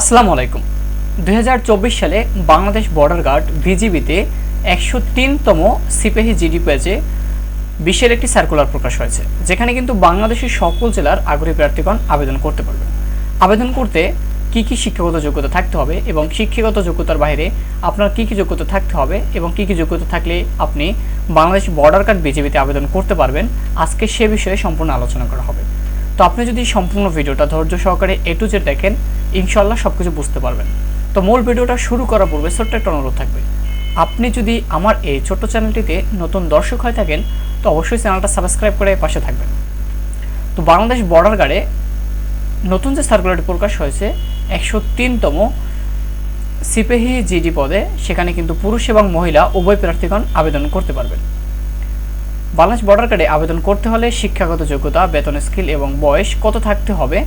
আসসালামু আলাইকুম। দু হাজার চব্বিশ সালে বাংলাদেশ বর্ডার গার্ড বিজিবিতে একশো তিনতম সিপাহী জিডি পেজে বিশ্বের একটি সার্কুলার প্রকাশ হয়েছে, যেখানে কিন্তু বাংলাদেশের সকল জেলার আগ্রহী প্রার্থীগণ আবেদন করতে পারবেন। আবেদন করতে কি কি শিক্ষাগত যোগ্যতা থাকতে হবে এবং শিক্ষাগত যোগ্যতার বাইরে আপনার কি কি যোগ্যতা থাকতে হবে এবং কি কি যোগ্যতা থাকলে আপনি বাংলাদেশ বর্ডার গার্ড বিজেপিতে আবেদন করতে পারবেন, আজকে সে বিষয়ে সম্পূর্ণ আলোচনা করা হবে। তো আপনি যদি সম্পূর্ণ ভিডিওটা ধৈর্য সহকারে এ টু জেড দেখেন ইনশাল্লাহ সব কিছু বুঝতে পারবেন। তো মূল ভিডিওটা শুরু করার পূর্বে ছোট্ট একটা অনুরোধ থাকবে। আপনি যদি আমার এই ছোট্ট চ্যানেলটিতে নতুন দর্শক হয়ে থাকেন, তো অবশ্যই চ্যানেলটা সাবস্ক্রাইব করে পাশে থাকবেন। তো বাংলাদেশ বর্ডার গার্ডে নতুন যে সার্কুলারটি প্রকাশ হয়েছে, একশো তিনতম সিপাহী জিডি পদে, সেখানে কিন্তু পুরুষ এবং মহিলা উভয় প্রার্থীগণ আবেদন করতে পারবেন। বাংলাদেশ বর্ডার কার্ডে আবেদন করতে হলে শিক্ষাগত যোগ্যতা, বেতন স্কিল এবং বয়স কত থাকতে হবে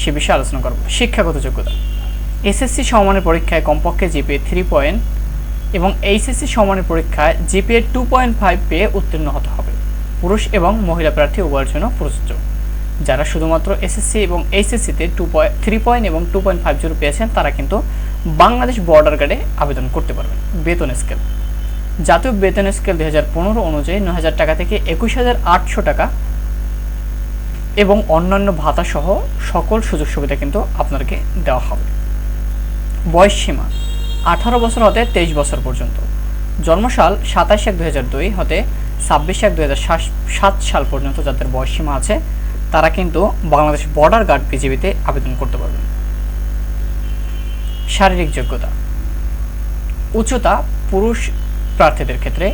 সে বিষয়ে আলোচনা করব। শিক্ষাগত যোগ্যতা। এসএসসি সমমানের পরীক্ষায় কমপক্ষে জিপিএ থ্রি পয়েন্ট এবং এইচএসসি সমমানের পরীক্ষায় জিপিএ টু পয়েন্ট ফাইভ পেয়ে উত্তীর্ণ হতে হবে। পুরুষ এবং মহিলা প্রার্থী উভয়ের জন্য প্রযোজ্য। যারা শুধুমাত্র এসএসসি এবং এইচএসসিতে টু পয়েন্ট থ্রি পয়েন্ট এবং টু পয়েন্ট ফাইভ জিরো পেয়েছেন, তারা কিন্তু বাংলাদেশ বর্ডার গার্ডে আবেদন করতে পারবেন। বেতন স্কেল জাতীয় বেতন স্কেল দু হাজার পনেরো অনুযায়ী ন হাজার টাকা থেকে একুশ হাজার আটশো টাকা এবং অন্যান্য ভাতা সহ সকল সুযোগ সুবিধা কিন্তু আপনাদেরকে দেওয়া হবে। বয়স সীমা, আঠারো বছর হতে তেইশ বছর পর্যন্ত। জন্মসাল সাতাশ এক দুই হতে ছাব্বিশ এক দুই সাত সাল পর্যন্ত যাদের বয়স সীমা আছে, তারা কিন্তু বাংলাদেশ বর্ডার গার্ড বিজিবিতে আবেদন করতে পারবেন। শারীরিক যোগ্যতা, উচ্চতা পুরুষ প্রার্থীদের ক্ষেত্রে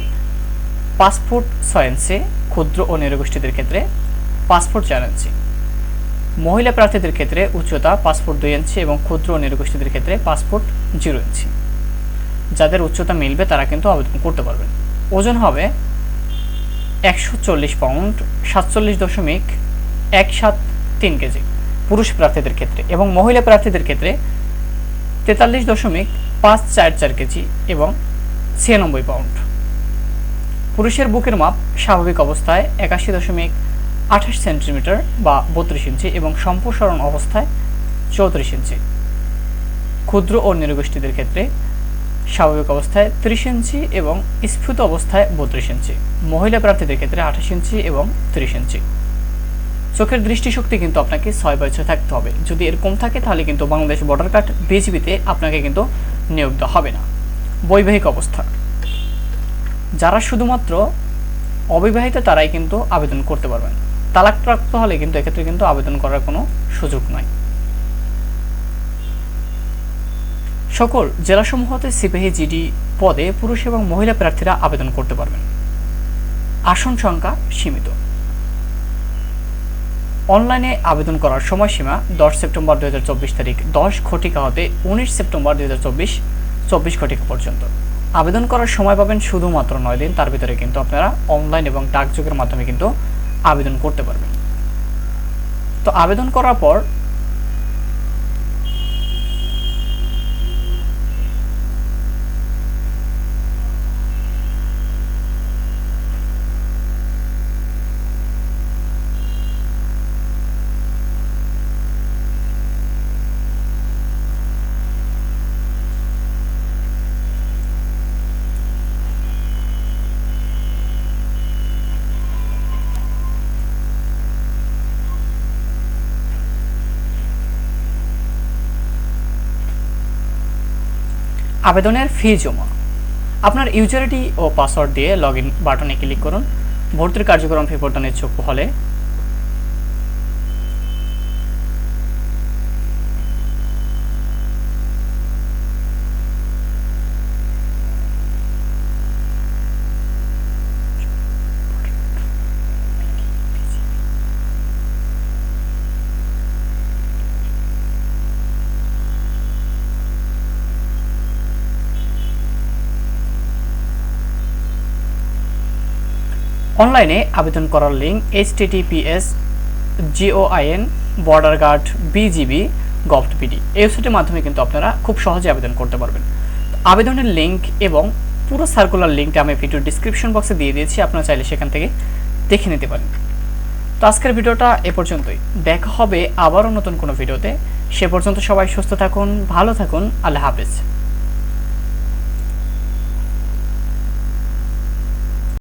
পাসপোর্ট ইঞ্চি ক্ষুদ্র ও নিরগোষ্ঠীদের ক্ষেত্রে পাসপোর্ট চার ইঞ্চি মহিলা প্রার্থীদের ক্ষেত্রে উচ্চতা পাসপোর্ট দুই ইঞ্চি এবং ক্ষুদ্র নিরগোষ্ঠীদের ক্ষেত্রে পাসপোর্ট জিরো ইঞ্চি। যাদের উচ্চতা মিলবে তারা কিন্তু আবেদন করতে পারবেন। ওজন হবে একশো চল্লিশ পাউন্ড, সাতচল্লিশ দশমিক এক সাত তিন কেজি পুরুষ প্রার্থীদের ক্ষেত্রে এবং মহিলা প্রার্থীদের ক্ষেত্রে তেতাল্লিশ দশমিক পাঁচ চার চার কেজি এবং ছিয়ানব্বই পাউন্ড। পুরুষের বুকের মাপ স্বাভাবিক অবস্থায় একাশি দশমিক আঠাশ সেন্টিমিটার বা বত্রিশ ইঞ্চি এবং সম্প্রসারণ অবস্থায় চৌত্রিশ ইঞ্চি। ক্ষুদ্র ও নিরগোষ্ঠীদের ক্ষেত্রে স্বাভাবিক অবস্থায় ত্রিশ ইঞ্চি এবং স্ফুত অবস্থায় বত্রিশ ইঞ্চি। মহিলা প্রার্থীদের ক্ষেত্রে আঠাশ ইঞ্চি এবং ত্রিশ ইঞ্চি। চোখের দৃষ্টিশক্তি কিন্তু আপনাকে ছয় বছর থাকতে হবে। যদি এরকম থাকে, তাহলে কিন্তু বাংলাদেশ বর্ডার কার্ড বিজিবিতে আপনাকে কিন্তু নিয়োগ দেওয়া হবে না। বৈবাহিক অবস্থা। যারা শুধুমাত্র অবিবাহিত তারাই কিন্তু আবেদন করতে পারবেন। তালাকপ্রাপ্ত হলে কিন্তু এক্ষেত্রে কিন্তু আবেদন করার কোনো সুযোগ নাই। সকল জেলাসমূহতে সিপাহী জিডি পদে পুরুষ এবং মহিলা প্রার্থীরা আবেদন করতে পারবেন। আসন সংখ্যা সীমিত। অনলাইনে আবেদন করার সময়সীমা দশ সেপ্টেম্বর দুই হাজার চব্বিশ তারিখ, দশ ঘটিকা হতে উনিশ সেপ্টেম্বর দু হাজার চব্বিশ চব্বিশ ঘটিকা পর্যন্ত। আবেদন করার সময় পাবেন শুধুমাত্র নয় দিন, তার ভিতরে কিন্তু আপনারা অনলাইন এবং ডাকযোগের মাধ্যমে কিন্তু আবেদন করতে পারবেন তো আবেদন করার পর আবেদনের ফি জমা। আপনার ইউজারিটি ও পাসওয়ার্ড দিয়ে লগ ইন বাটনে ক্লিক করুন। ভর্তির কার্যক্রম ফি প্রদানের চোখ হলে অনলাইনে আবেদন করার link H TTPS JOIN border guard BGB govt BD এই ওয়েবসাইটের মাধ্যমে কিন্তু আপনারা খুব সহজে আবেদন করতে পারবেন। আবেদনের লিঙ্ক এবং পুরো সার্কুলার লিঙ্কটা আমি ভিডিও ডিসক্রিপশন বক্সে দিয়ে দিয়েছি, আপনারা চাইলে সেখান থেকে দেখে নিতে পারেন। তো আজকের ভিডিওটা এ পর্যন্তই। দেখা হবে আবারও নতুন কোনো ভিডিওতে। সে পর্যন্ত সবাই সুস্থ থাকুন, ভালো থাকুন, আল্লাহ হাফেজ।